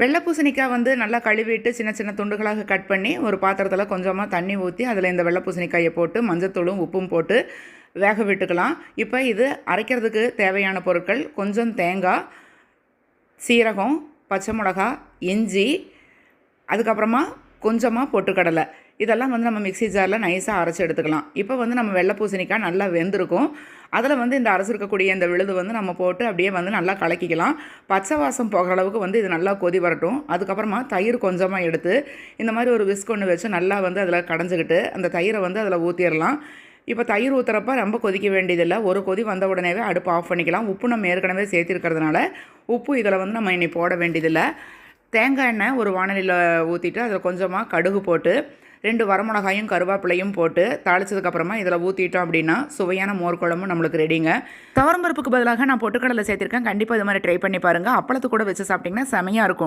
வெள்ளை பூசணிக்காய் வந்து நல்லா கழுவிட்டு சின்ன சின்ன துண்டுகளாக கட் பண்ணி ஒரு பாத்திரத்தில் கொஞ்சமாக தண்ணி ஊற்றி அதில் இந்த வெள்ளை பூசணிக்காயை போட்டு மஞ்சத்தூளும் உப்பும் போட்டு வேக விட்டுக்கலாம். இப்போ இது அரைக்கிறதுக்கு தேவையான பொருட்கள் கொஞ்சம் தேங்காய் சீரகம் பச்சை மிளகா இஞ்சி அதுக்கப்புறமா கொஞ்சமாக பொட்டுக்கடலை. இதெல்லாம் வந்து நம்ம மிக்ஸி ஜாரில் நைஸாக அரைச்சி எடுத்துக்கலாம். இப்போ வந்து நம்ம வெள்ளை பூசணிக்காய் நல்லா வெந்திருக்கும். அதில் வந்து இந்த அரைச்சிருக்கக்கூடிய இந்த விழுது வந்து நம்ம போட்டு அப்படியே வந்து நல்லா கலக்கிக்கலாம். பச்சை வாசம் போகிற அளவுக்கு வந்து இது நல்லா கொதி வரட்டும். அதுக்கப்புறமா தயிர் கொஞ்சமாக எடுத்து இந்த மாதிரி ஒரு விஸ்க் ஒன்று வச்சு நல்லா வந்து அதில் கடைஞ்சிக்கிட்டு அந்த தயிரை வந்து அதில் ஊற்றிடலாம் இப்போ தயிர் ஊற்றுறப்ப ரொம்ப கொதிக்க வேண்டியதில்லை. ஒரு கொதி வந்த உடனேவே அடுப்பு ஆஃப் பண்ணிக்கலாம். உப்பு நம்ம ஏற்கனவே சேர்த்திருக்கிறதுனால உப்பு இதில் வந்து நம்ம இனி போட வேண்டியதில்லை. தேங்காய் எண்ணெய் ஒரு வானலியில் ஊற்றிட்டு அதில் கொஞ்சமாக கடுகு போட்டு ரெண்டு வரமிளகாயும் கருவேப்பிலையும் போட்டு தாளிச்சதுக்கப்புறமா இதில் ஊற்றிட்டோம் அப்படின்னா சுவையான மோர் குழம்பு நம்மளுக்கு ரெடிங்க துவரம்பருப்புக்கு பதிலாக நான் பொட்டுக்கடலை சேர்த்துருக்கேன். கண்டிப்பாக இது மாதிரி ட்ரை பண்ணி பாருங்கள் அப்பளத்து கூட வச்சு சாப்பிட்டிங்கன்னா செமையாக இருக்கும்.